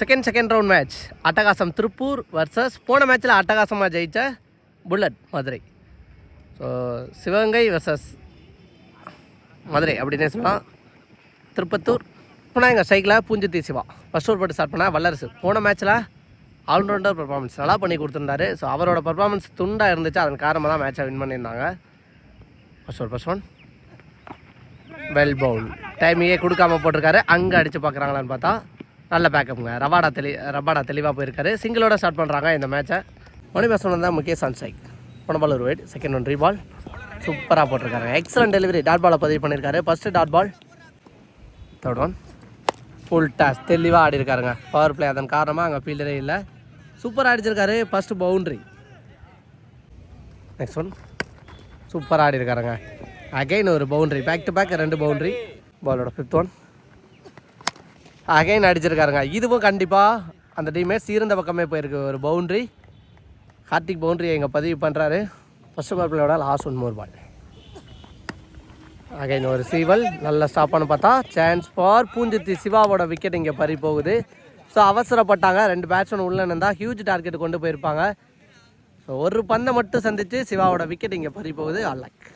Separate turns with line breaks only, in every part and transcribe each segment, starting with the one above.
Second second round match அட்டகாசம் Tiruppur versus போன மேட்ச்சில் அட்டகாசமாக ஜெயித்த bullet Madurai. So Sivaganga versus Madurai அப்படின்னே சொல்லலாம். திருப்பத்தூர் போனால் எங்கள் ஸ்ட்ரைக்கில் பூஞ்சித்தி சிவா. ஃபஸ்ட் ஓவர் போட்டு ஸ்டார்ட் பண்ணால் வல்லரசு. போன மேட்ச்சில் ஆல்ரவுண்டர் பர்ஃபார்மன்ஸ் நல்லா பண்ணி கொடுத்துருந்தாரு. ஸோ அவரோட பர்ஃபார்மன்ஸ் துண்டாக இருந்துச்சு. அதன் காரணமாக தான் மேட்சை வின் பண்ணியிருந்தாங்க. First over first one well bowl டைமிங்கே கொடுக்காம போட்டிருக்காரு. அங்கே அடித்து பார்க்குறாங்களான்னு பார்த்தா நல்ல பேக்கப்புங்க ரபாடா தெளி ரபாடா தெளிவாக போயிருக்காரு. சிங்கிளோட ஸ்டார்ட் பண்ணுறாங்க இந்த மேட்சை மணி பேசணும் தான் முகேஷ் ஆன் ஸ்ட்ரைக் ஒரு வெயிட் செகண்ட் ஒன் ரீபால் சூப்பராக போட்டிருக்காங்க எக்ஸலன்ட் டெலிவரி டாட் பாலை பதிவு பண்ணியிருக்காரு first dot ball third one full toss தெளிவாக ஆடி இருக்காருங்க பவர் பிளே அதன் காரணமாக அங்கே ஃபீல்டரே இல்லை. சூப்பராக அடிச்சிருக்காரு. ஃபஸ்ட்டு பவுண்ட்ரி நெக்ஸ்ட் ஒன் சூப்பராக ஆடி இருக்காருங்க அகைன் ஒரு பவுண்ட்ரி பேக் டு பேக் ரெண்டு பவுண்ட்ரி பாலோட ஃபிஃப்த் ஒன் அகைன் அடிச்சிருக்காருங்க. இதுவும் கண்டிப்பாக அந்த டீமே சீர்ந்த பக்கமே போயிருக்கு. ஒரு பவுண்ட்ரி கார்த்திக் பவுண்ட்ரியை இங்கே பதிவு பண்ணுறாரு first ball பிளேயோட last one more ball again ஒரு சீவல். நல்ல ஸ்டாப்பானு பார்த்தா சான்ஸ் ஃபார் பூஞ்சித்தி சிவாவோட விக்கெட் இங்கே பறி போகுது. ஸோ அவசரப்பட்டாங்க. ரெண்டு பேட்ஸ்மேன் உள்ளே இருந்தால் ஹியூஜ் டார்கெட் கொண்டு போயிருப்பாங்க. ஸோ ஒரு பந்தை மட்டும் சந்தித்து சிவாவோட விக்கெட் இங்கே பறி போகுது. அல்லாக்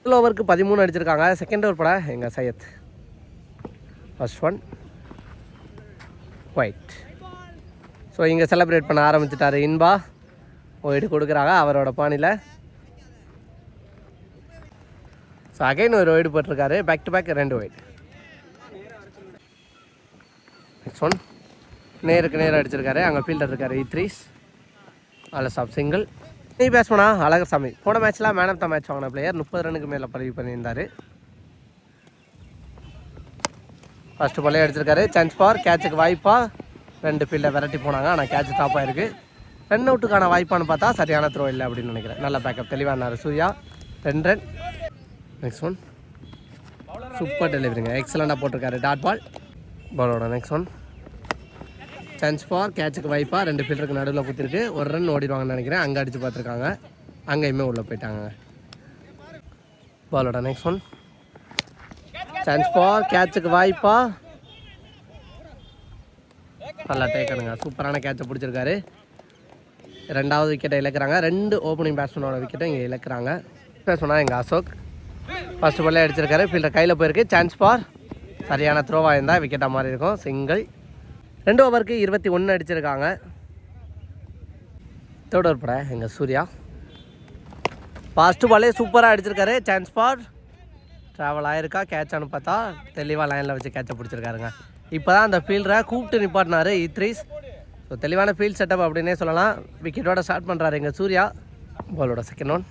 ஃபுல் ஓவருக்கு பதிமூணு அடிச்சிருக்காங்க. செகண்ட் ஓவர் பட எங்கள் Syed. First one wide so இங்கே செலப்ரேட் பண்ண ஆரம்பிச்சிட்டாரு இன்பா. ஒயிட் கொடுக்குறாங்க அவரோட பாணியில். ஸோ அகைன் ஒரு ஒயிட் போட்டிருக்காரு. பேக் டு பேக் ரெண்டு ஒயிட் நெக்ஸ்ட் ஒன் நேருக்கு நேராக அடிச்சிருக்காரு. அங்கே ஃபீல்டர் இருக்காரு இ த்ரீஸ் அதில் சாப் சிங்கிள் நீ பேட்ஸ்மனா அழகர் சாமி. போன மேட்ச்சில் மேன் ஆஃப் த மேட்ச் வாங்கின பிளேயர் முப்பது ரனுக்கு மேலே பதிவு பண்ணியிருந்தார். ஃபஸ்ட்டு பள்ளையை அடிச்சிருக்காரு. Chance for. கேட்சுக்கு வாய்ப்பாக ரெண்டு ஃபீல்டை விரட்டி போனாங்க. ஆனால் கேட்ச் டாப் ஆயிருக்கு ரன் அவுட்டுக்கான வாய்ப்பான்னு பார்த்தா சரியான த்ரோ இல்லை அப்படின்னு நினைக்கிறேன். நல்ல பேக்கப் தெளிவானார் சூர்யா. ரெண்டு ரன் நெக்ஸ்ட் ஒன் சூப்பர் டெலிவரிங்க எக்ஸலண்டாக போட்டிருக்காரு. டாட் பால் பாலோட நெக்ஸ்ட் ஒன் சான்ஸ் ஃபார் கேட்சுக்கு வைப்பா ரெண்டு ஃபீல்டருக்கு நடுவில் குத்திருக்கு. ஒரு ரன் ஓடிடுவாங்கன்னு நினைக்கிறேன். அங்கே அடித்து பார்த்துருக்காங்க. அங்கேயுமே உள்ளே போயிட்டாங்க பாலோட நெக்ஸ்ட் ஒன் சான்ஸ் ஃபார் கேட்சுக்கு வாய்ப்பா. நல்லா டேக்கனுங்க சூப்பரான கேட்சை பிடிச்சிருக்காரு. ரெண்டாவது விக்கெட்டை இழக்கிறாங்க. ரெண்டு ஓப்பனிங் பேட்ஸ்மேனோட விக்கெட்டை இங்கே இழக்கிறாங்க. பேட்ஸ்மேனா எங்கள் அசோக். ஃபஸ்ட்டு பாலே அடிச்சிருக்காரு. ஃபீல்டர் கையில் போயிருக்கு. சான்ஸ் ஃபார் சரியான த்ரோவாக இருந்தால் விக்கெட்டாக மாதிரி இருக்கும். சிங்கிள் ரெண்டு ஓவருக்கு இருபத்தி ஒன்று அடிச்சிருக்காங்க. தேர்ட் ஓவர் பட எங்கள் சூர்யா. ஃபஸ்ட்டு பாலே சூப்பராக அடிச்சிருக்காரு. சான்ஸ் ஃபார் ட்ராவல் ஆயிருக்கா? கேட்சான்னு பார்த்தா தெளிவாக லைனில் வச்சு கேட்சை பிடிச்சிருக்காருங்க. இப்போ தான் அந்த ஃபீல்டரை கூப்பிட்டு நிப்பாட்டினாரு இத்ரீஸ். ஸோ தெளிவான ஃபீல்ட் செட்டப் அப்படின்னே சொல்லலாம். விக்கெட்டோட ஸ்டார்ட் பண்ணுறாரு எங்கள் சூர்யா. பாலோட செகண்ட் ஒன்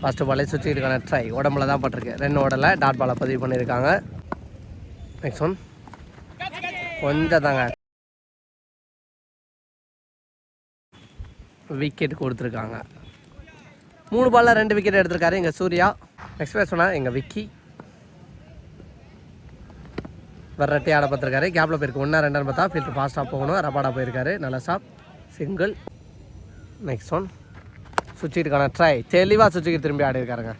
ஃபஸ்ட்டு பாலே சுற்றிக்கிட்டு ட்ரை உடம்புல தான் பட்டிருக்கு. ரெண்டு ஓடலை. டாட் பாலை பதிவு பண்ணியிருக்காங்க. நெக்ஸ்ட் ஒன் கொஞ்சம் தாங்க விக்கெட் கொடுத்துருக்காங்க. மூணு பாலில் ரெண்டு விக்கெட் எடுத்திருக்காரு எங்கள் சூர்யா. நெக்ஸ்ட் பேசுனா சொன்னால் எங்கள் விக்கி. வெரைட்டி ஆட பார்த்துருக்காரு. கேப்பில் போயிருக்கு. ஒன்றா ரெண்டான்னு பார்த்தா ஃபில்ட்ரு ஃபாஸ்ட்டாக போகணும். ரப்பாடாக போயிருக்காரு. நல்ல ஸ்டாப் சிங்கிள் நெக்ஸ்ட் ஒன் சுவிட்சுக்கான ட்ரை தெளிவாக சுவிட்சுக்கு திரும்பி ஆடிருக்காருங்க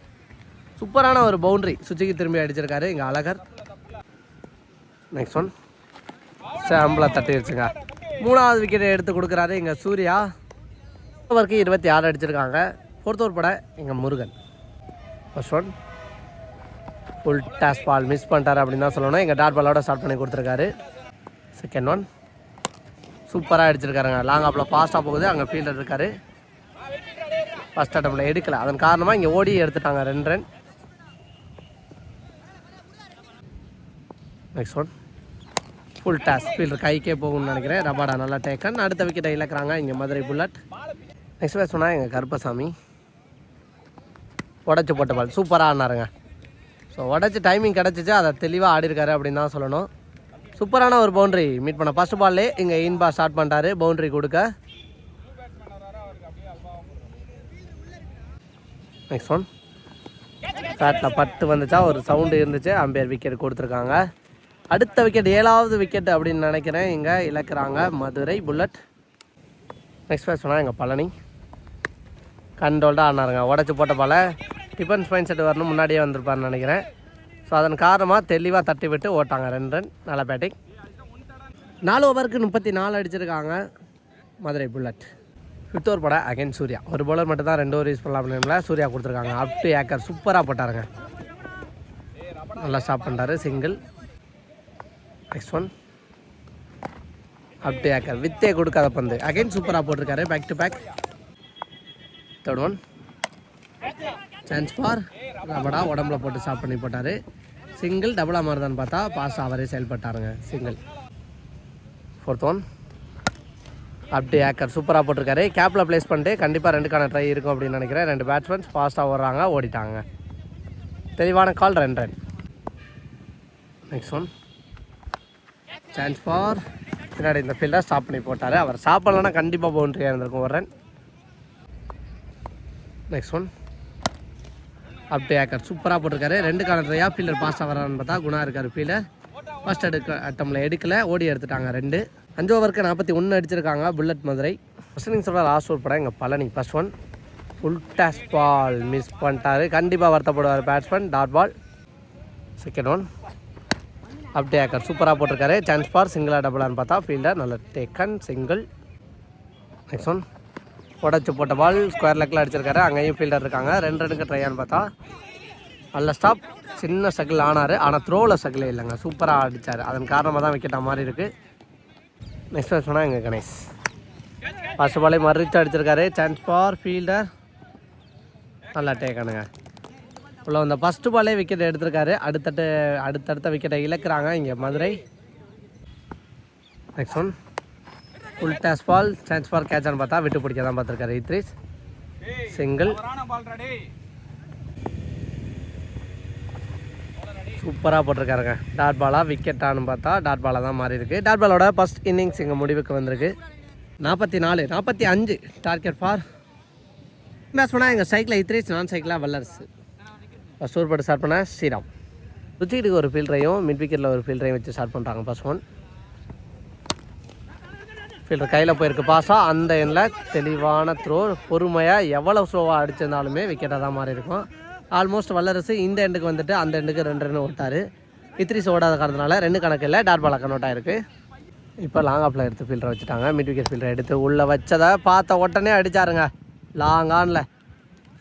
சூப்பரான ஒரு பவுண்ட்ரி சுவிட்சுக்கு திரும்பி அடிச்சிருக்காரு. இங்கே அழகர். நெக்ஸ்ட் ஒன் சாம்பிளை தட்டி வச்சுங்க. மூணாவது விக்கெட்டை எடுத்து கொடுக்குறாரு. எங்கள் சூர்யா. ஓவருக்கு இருபத்தி ஆறு அடிச்சிருக்காங்க. ஃபோர்த் ஓவர் பட எங்கள் Murugan. First one full toss ball miss பண்ணிட்டாரு அப்படின்னு தான் சொல்லணும். எங்கள் டாட் பாலோட ஸ்டார்ட் பண்ணி கொடுத்துருக்காரு. செகண்ட் ஒன் சூப்பராக அடிச்சிருக்காருங்க. லாங் ஆப்பில் ஃபாஸ்ட்டாக போகுது. அங்கே ஃபீல்டர் இருக்கார். ஃபஸ்ட் அட்டம்பில் எடுக்கலை. அதன் காரணமாக இங்கே ஓடி எடுத்துட்டாங்க. ரெண்டு run next one full toss fielder கைக்கே போகும்னு நினைக்கிறேன். ரபாடா நல்லா டேக்கன் அடுத்த விக்கெட்டை இழக்கிறாங்க. இங்கே மதுரை புல்லட். நெக்ஸ்ட் பேர் சொன்னால் எங்கள் கருப்பசாமி. உடச்சி போட்ட பால். சூப்பராக ஆடினாருங்க. ஸோ உடச்சி டைமிங் கிடச்சிச்சு. அதை தெளிவாக ஆடிருக்காரு அப்படின்னு தான் சொல்லணும். சூப்பரான ஒரு பவுண்ட்ரி மீட் பண்ண. ஃபஸ்ட் பால்லே இங்கே இன்பா ஸ்டார்ட் பண்ணிட்டாரு. பவுண்ட்ரி கொடுக்க. நெக்ஸ்ட் ஒன் பேட்டில் பட்டு வந்துச்சா? ஒரு சவுண்டு இருந்துச்சு. அம்பையர் விக்கெட் கொடுத்துருக்காங்க. அடுத்த விக்கெட் ஏழாவது விக்கெட் அப்படின்னு நினைக்கிறேன். இங்கே இழக்கிறாங்க மதுரை புல்லட். நெக்ஸ்ட் பேர் சொன்னால் எங்கள் பழனி. கண்ட்ரோல்டாக ஆனாருங்க உடச்சி போட்ட பால. டிஃபன்ஸ் மைண்ட் செட் வரணும் முன்னாடியே வந்திருப்பார்னு நினைக்கிறேன். ஸோ அதன் காரணமாக தெளிவாக தட்டி விட்டு ஓட்டாங்க ரெண்டு ரன். நல்ல பேட்டிங். நாலு ஓவருக்கு முப்பத்தி நாலு அடிச்சிருக்காங்க மதுரை புல்லட். ஃபிஃப்த் ஓவர் போட அகைன் சூர்யா. ஒரு பவுலர் மட்டும் தான் ரெண்டு ஓவர் யூஸ் பண்ணலாம் அப்படின்னா சூர்யா கொடுத்துருக்காங்க. அப் டு ஏக்கர் சூப்பராக போட்டாருங்க. நல்லா ஸ்டாப் பண்ணுறாரு single next one up to yorker வித்தே கொடுக்காத பந்து. அகைன் சூப்பராக போட்டிருக்காரு. Back to back third one chance for Rabada உடம்புல போட்டு ஸ்டாப் பண்ணி போட்டார். சிங்கிள் டபுளாக மாறுதான்னு பார்த்தா பாஸ் அவரே செயல்பட்டாருங்க. சிங்கிள் ஃபோர்த் ஒன் அப்படி ஏக்கர் சூப்பராக போட்டிருக்காரு. கேப்பில் ப்ளேஸ் பண்ணிட்டு கண்டிப்பாக ரெண்டுக்கான ட்ரை இருக்கும் அப்படின்னு நினைக்கிறேன். ரெண்டு பேட்ஸ்மேன்ஸ் ஃபாஸ்ட்டாக ஓடுறாங்க ஓடிட்டாங்க. தெளிவான கால் ரெண்டு run next one chance for பின்னாடி இந்த ஃபீல்டாக ஸ்டாப் பண்ணி போட்டார். அவர் ஸ்டாப் பண்ணலன்னா கண்டிப்பாக பவுண்ட்ரியாக இருந்திருக்கும் ஒரு ரன் நெக்ஸ்ட் ஒன் அப்படி ஏக்கர் சூப்பராக போட்டிருக்காரு. ரெண்டு காலத்துலையா ஃபீல்டர் பாஸ் ஆகிறான்னு பார்த்தா குணா இருக்கார். ஃபீல்டர் ஃபர்ஸ்ட் எடுக்க அட்டமில் எடுக்கல. ஓடி எடுத்துட்டாங்க ரெண்டு. அஞ்சு ஓவருக்கு நாற்பத்தி ஒன்று அடிச்சிருக்காங்க bullet Madurai. First innings last over படம் எங்கள் Palani. First one full toss ball miss பண்ணிட்டாரு. கண்டிப்பாக வருத்தப்படுவார் batsman dot ball second one அப்டே ஆக்கர் சூப்பராக போட்டிருக்காரு. சான்ஸ் பார் சிங்கிளாக டபுளான்னு பார்த்தா ஃபீல்டர் நல்ல டேக்கன் சிங்கிள் நெக்ஸ்ட் ஒன் உடச்சி போட்ட பால் ஸ்கொயர் லெக்கில் அடிச்சிருக்காரு. அங்கேயும் ஃபீல்டர் இருக்காங்க. ரெண்டு ரெண்டுக்கு ட்ரையான்னு பார்த்தா நல்ல ஸ்டாப் சின்ன சகில் ஆனார். ஆனால் த்ரோவில் சகிலே இல்லைங்க. சூப்பராக அடித்தார் அதன் காரணமாக தான் விக்கெட் மாதிரி இருக்குது நெக்ஸ்ட் மேட்ச் எங்கள் கணேஷ். ஃபர்ஸ்ட் பாலே மறுத்து அடிச்சிருக்காரு. சான்ஸ் ஃபார் ஃபீல்டர் நல்லா டேக்கானுங்க உள்ள வந்த ஃபஸ்ட்டு பாலே விக்கெட் எடுத்திருக்காரு. அடுத்தட்டு அடுத்தடுத்த விக்கெட்டை இழக்கிறாங்க. இங்கே Madurai. Next one full toss ball chance for கேட்சான்னு பார்த்தா விட்டு பிடிக்க தான் பார்த்துருக்காரு இத்ரிஸ் சிங்கிள் சூப்பராக போட்டிருக்காருங்க. டாட் பாலாக விக்கெட்டானு பார்த்தா டாட் பாலாக தான் மாறி இருக்கு. டாட் பாலோட ஃபஸ்ட் இன்னிங்ஸ் இங்கே முடிவுக்கு வந்திருக்கு. நாற்பத்தி நாலு நாற்பத்தி அஞ்சு டார்கெட் ஃபார் பேட்ஸ்மேனா எங்கள் சைக்கிளில் இத்ரீஸ் நான் சைக்கிளாக வல்லரசு. ஃபஸ்ட் ஓவர் போட்டு ஸ்டார்ட் பண்ண ஸ்ரீராம். ருச்சிக்கிட்டுக்கு ஒரு ஃபீல்டரையும் மிட் விக்கெட்டில் ஒரு ஃபீல்டரையும் வச்சு ஸ்டார்ட் பண்ணுறாங்க ஃபர்ஸ்ட் ஒன் ஃபீல்டர் கையில் போயிருக்கு. பாஸா அந்த எண்ணில் தெளிவான த்ரோ பொறுமையாக எவ்வளோ ஸ்லோவாக அடிச்சிருந்தாலுமே விக்கெட்டாக தான் மாறி இருக்கும் ஆல்மோஸ்ட் வல்லரசு இந்த எண்டுக்கு வந்துட்டு அந்த எண்டுக்கு ரெண்டு ரன் ஓட்டார். இத்திரிஸ் ஓடாத காரணத்தினால ரெண்டு கணக்கு இல்லை டாட் இருக்குது ஆயிருக்கு. இப்போ லாங் ஆப்பில் எடுத்து ஃபீல்டர் வச்சுட்டாங்க. மிட் விக்கெட் ஃபீல்டர் எடுத்து உள்ளே வச்சதை பார்த்த உடனே அடிச்சாருங்க. லாங் ஆனில்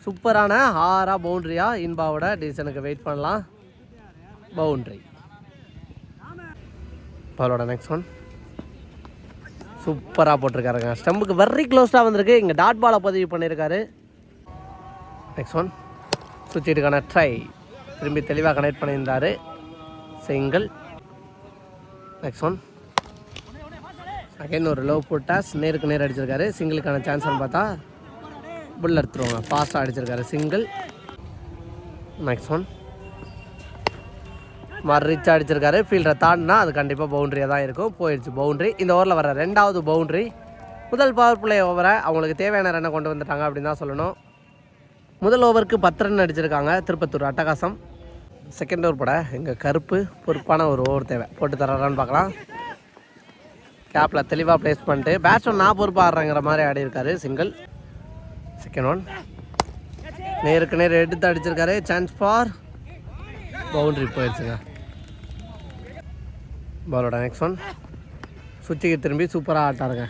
சூப்பரான ஆறாக பவுண்ட்ரியா இன்பாவோட டிசனுக்கு வெயிட் பண்ணலாம். பவுண்ட்ரி பாலோட நெக்ஸ்ட் ஒன் சூப்பராக போட்டிருக்காருங்க. ஸ்டம்புக்கு வெரி க்ளோஸ்டாக வந்திருக்கு. இங்கே டாட் பாலை பதிவு பண்ணியிருக்காரு. நெக்ஸ்ட் ஒன் சுவிட்சுக்கான ட்ரை திரும்பி தெளிவாக கனெக்ட் பண்ணியிருந்தாரு. சிங்கிள் நெக்ஸ்ட் ஒன் அகைன் ஒரு லோ போட்டாஸ் நேருக்கு நேர் அடிச்சிருக்காரு. சிங்கிளுக்கான சான்ஸ்னு பார்த்தா புல் எடுத்துருவாங்க. ஃபாஸ்ட்டாக அடிச்சிருக்காரு. சிங்கிள் நெக்ஸ்ட் ஒன் மறிச்சு அடிச்சிருக்காரு. ஃபீல்டரை தாண்டினா அது கண்டிப்பாக பவுண்ட்ரியாக தான் இருக்கும். போயிடுச்சு பவுண்ட்ரி இந்த ஓவரில் வர ரெண்டாவது பவுண்ட்ரி முதல் பவர் பிளே ஓவரை அவங்களுக்கு தேவையான ரன்னை கொண்டு வந்துட்டாங்க அப்படின்னு தான் சொல்லணும். முதல் ஓவருக்கு பத்து ரன் அடிச்சிருக்காங்க. திருப்பத்தூர் அட்டகாசம். செகண்ட் ஓவர் பட எங்கள் கருப்பு பொறுப்பான ஒரு ஓவர் தேவை. போட்டு தர்றான்னு பார்க்கலாம். கேப்பில் தெளிவாக ப்ளேஸ் பண்ணிட்டு பேட்ஸ்மேன் நான் பொறுப்பாக ஆடுறேங்கிற மாதிரி ஆடி இருக்காரு சிங்கிள் செகண்ட் ஒன் நேருக்கு நேர் எடுத்து அடிச்சிருக்காரு சான்ஸ் ஃபார் பவுண்ட்ரி போயிடுச்சுங்க பாலோட நெக்ஸ்ட் ஒன் சுவிட்சுக்கு திரும்பி சூப்பராக ஆட்டாருங்க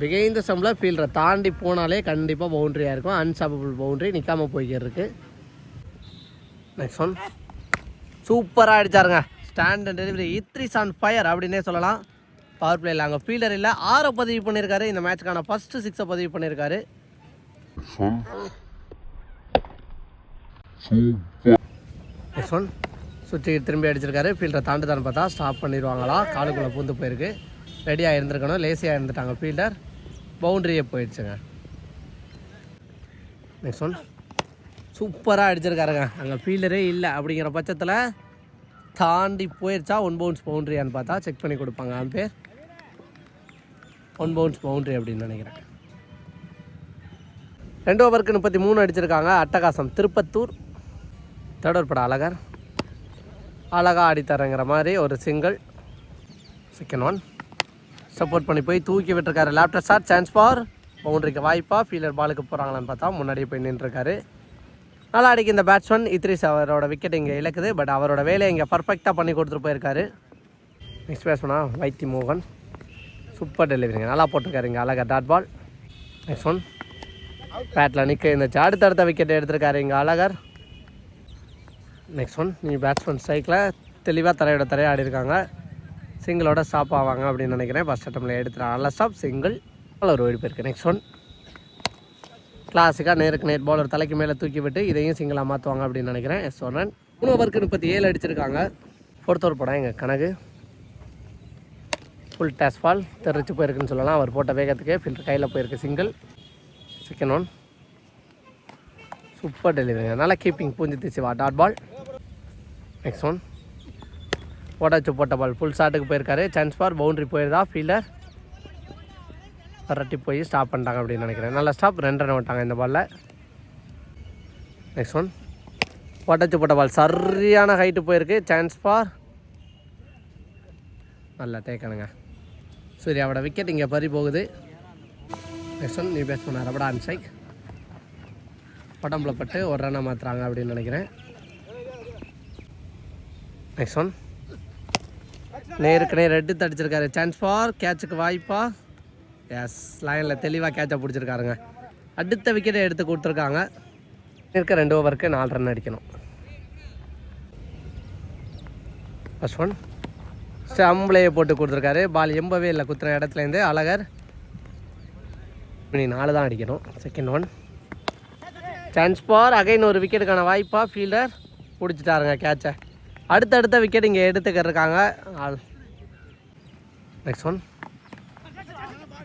பிகைந்த சம்பில் ஃபீல்டரை தாண்டி போனாலே கண்டிப்பாக பவுண்ட்ரியாக இருக்கும். அன்ஸ்டாப்பபிள் பவுண்ட்ரி நிற்காம போய்க்கிட்டு இருக்கு நெக்ஸ்ட் ஒன் சூப்பராக அடிச்சாருங்க. Stand and delivery Idris on fire அப்படின்னே சொல்லலாம். பவர் பிளேயில் அங்கே ஃபீல்டர் இல்லை. ஆறை பதிவு பண்ணியிருக்காரு இந்த மேட்ச்க்கான ஃபஸ்ட்டு சிக்ஸை பதிவு பண்ணியிருக்காரு நெக்ஸ்ட் ஒன் சுற்றி திரும்பி அடிச்சிருக்காரு. ஃபீல்டரை தாண்டுதான்னு பார்த்தா ஸ்டாப் பண்ணிடுவாங்களா? காலுக்குள்ளே பூந்து போயிருக்கு. ரெடியாக இருந்திருக்கணும். லேசியாக இருந்துட்டாங்க ஃபீல்டர் பவுண்ட்ரியே போயிடுச்சுங்க. நெக்ஸ்ட் ஒன் சூப்பராக அடிச்சிருக்காருங்க. அங்கே ஃபீல்டரே இல்லை அப்படிங்கிற பட்சத்தில் தாண்டி போயிடுச்சா ஒன் பவுன்ஸ் பவுண்ட்ரியான்னு பார்த்தா செக் பண்ணி கொடுப்பாங்க பேர். ஒன் பவுன்ஸ் பவுண்ட்ரி அப்படின்னு நினைக்கிறேன். ரெண்டு ஓவருக்கு முப்பத்தி மூணு அடிச்சிருக்காங்க. அட்டகாசம். திருப்பத்தூர். தேர்ட் ஓவர் பட அழகர். அழகாக ஆடித்தரங்கிற மாதிரி ஒரு சிங்கிள் செகண்ட் ஒன் சப்போர்ட் பண்ணி போய் தூக்கி விட்டுருக்காரு. லேப்டாப் ஷாட் சான்ஸ் ஃபார் பவுண்டரிக்கு வாய்ப்பா ஃபீலர் பாலுக்கு போகிறாங்களான்னு பார்த்தா முன்னாடியே போய் நின்றுருக்காரு. நல்லா அடிக்கு இந்த பேட்ஸ்மேன் இத்ரிஸ் அவரோட விக்கெட் இங்கே இழக்குது. பட் அவரோட வேலையை இங்கே பர்ஃபெக்டாக பண்ணி கொடுத்துட்டு போயிருக்காரு. நெக்ஸ்ட் பேட்ஸ்மனா வைத்தி மோகன் சூப்பர் டெலிவரிங்க நல்லா போட்டிருக்காருங்க அழகாக டாட் பால் நெக்ஸ்ட் ஒன் பேட்டில் நிற்க இருந்துச்சு அடுத்தடுத்த விக்கெட் எடுத்திருக்காரு இங்கே அழகர். நெக்ஸ்ட் ஒன் நீ பேட்ஸ்மேன் ஸ்ட்ரைக்கில் தெளிவாக தரையோட தரையை ஆடி இருக்காங்க. சிங்கிளோட ஸ்டாப் ஆவாங்க அப்படின்னு நினைக்கிறேன். ஃபஸ்ட் அட்டம்ல எடுத்துறாங்க நல்ல ஸ்டாப் சிங்கிள் ஒரு ஓடி போயிருக்கு. நெக்ஸ்ட் ஒன் கிளாஸிக்காக நேருக்கு நேர் பவுலர் தலைக்கு மேலே தூக்கி விட்டு இதையும் சிங்கிளாக மாற்றுவாங்க அப்படின்னு நினைக்கிறேன். எஸ் ஒன் மூணு ஓவருக்கு முப்பத்தி ஏழு அடிச்சிருக்காங்க. ஃபோர்த் ஓவர் படம் எங்கள் கணக்கு ஃபுல் டேஸ் பால் தெரிச்சு போயிருக்குன்னு சொல்லலாம். அவர் போட்ட வேகத்துக்கு ஃபில்டர் கையில் போயிருக்கு single second one super delivery நல்லா keeping Poonji Siva dot ball next one போட்டாச்சு போட்ட பால் ஃபுல் ஷாட்டுக்கு போயிருக்காரு. சான்ஸ் பார் பவுண்ட்ரி போயிருந்தா ஃபீல்டர் பரட்டி போய் ஸ்டாப் பண்ணிட்டாங்க அப்படின்னு நினைக்கிறேன். நல்லா ஸ்டாப் ரெண்டு ரன் விட்டாங்க இந்த பாலில் நெக்ஸ்ட் ஒன் போட்டாச்சு போட்ட பால் சரியான ஹைட்டு போயிருக்கு. சான்ஸ் ஃபார் நல்லா டேக்கணுங்க சூர்யாவோட விக்கெட் இங்கே பறி போகுது. நெக்ஸ்ட் ஒன் நீ பேஸ் பண்ண ரபடா அன்சைக் உடம்புல பட்டு ஒரு ரன்னை மாற்றுறாங்க அப்படின்னு நினைக்கிறேன். நெக்ஸ்ட் ஒன் நேருக்கு நேர் ரெட்டு தடிச்சிருக்காரு. சான்ஸ் ஃபார் கேட்சுக்கு வாய்ப்பா. எஸ் லைனில் தெளிவாக கேட்சை பிடிச்சிருக்காருங்க. அடுத்த விக்கெட்டை எடுத்து கொடுத்துருக்காங்க. இருக்க ரெண்டு ஓவருக்கு நாலு ரன் அடிக்கணும். ஃபஸ்ட் ஒன் ஸ்டம்பிளையை போட்டு கொடுத்துருக்காரு. பால் எம்பவே இல்லை. குத்துற இடத்துலேருந்து அழகர். இனி நாலு தான் அடிக்கணும். Second one chance for again ஒரு விக்கெட்டுக்கான வாய்ப்பாக ஃபீல்டர் பிடிச்சிட்டாருங்க கேட்சை அடுத்தடுத்த விக்கெட் இங்கே எடுத்துக்கிட்டு இருக்காங்க ஆள். நெக்ஸ்ட் ஒன்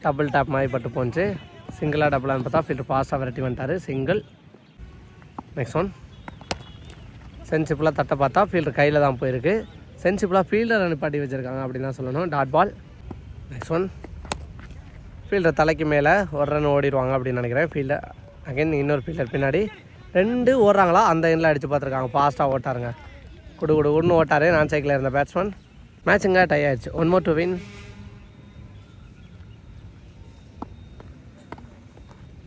டபுள் டாப் மாதிரி பட்டு போச்சு. சிங்கிளாக டபுளான்னு பார்த்தா ஃபீல்டர் ஃபாஸ்ட்டாக விரட்டி வந்துட்டார். சிங்கிள் நெக்ஸ்ட் ஒன் சென்சிபிளாக தட்டை பார்த்தா ஃபீல்டர் கையில் தான் போயிருக்கு. சென்சிபிளாக ஃபீல்டர் அனுப்பாட்டி வச்சுருக்காங்க அப்படின்னு தான் சொல்லணும். Dot ball next one fielder தலைக்கு மேலே ஒரு ரன் ஓடிடுவாங்க அப்படின்னு நினைக்கிறேன். ஃபீல்டர் அகைன் இன்னொரு பில்லர் பின்னாடி. ரெண்டு ஓடுறாங்களா? அந்த எண்ணில் அடித்து பார்த்துருக்காங்க. ஃபாஸ்ட்டாக ஓட்டாருங்க. குடு குடு ஒன்று ஓட்டார். நான் சைக்கிளில் இருந்த பேட்ஸ்மேன் மேட்சுங்க டை ஆயிடுச்சு. One more to win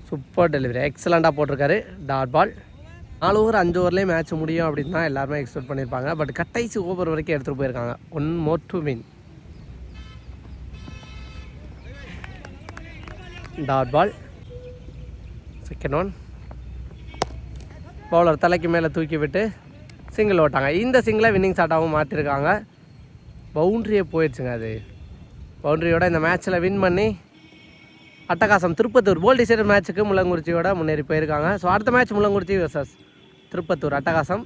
super delivery எக்ஸலண்ட்டாக போட்டிருக்காரு. டாட் பால் நாலு ஓவர் அஞ்சு ஓவர்லேயே மேட்ச் முடியும் அப்படின்னு தான் எல்லாருமே எக்ஸ்பெக்ட் பண்ணியிருப்பாங்க. பட் கட்டைசி ஓவர் வரைக்கும் எடுத்துகிட்டு போயிருக்காங்க. One more to win dot ball second one bowler தலைக்கு மேலே தூக்கி விட்டு சிங்கிள் ஓட்டாங்க. இந்த சிங்கிளை வின்னிங் ஷாட்டாகவும் மாற்றிருக்காங்க. பவுண்ட்ரியே போயிடுச்சுங்க அது. பவுண்ட்ரியோட இந்த மேட்ச்சில் வின் பண்ணி அட்டகாசம் திருப்பத்தூர். போல் டிசைடர் மேட்ச்சுக்கு முள்ளங்குறிச்சியோட முன்னேறி போயிருக்காங்க. ஸோ அடுத்த மேட்ச் முள்ளங்குறிச்சி வர்சஸ் திருப்பத்தூர். அட்டகாசம்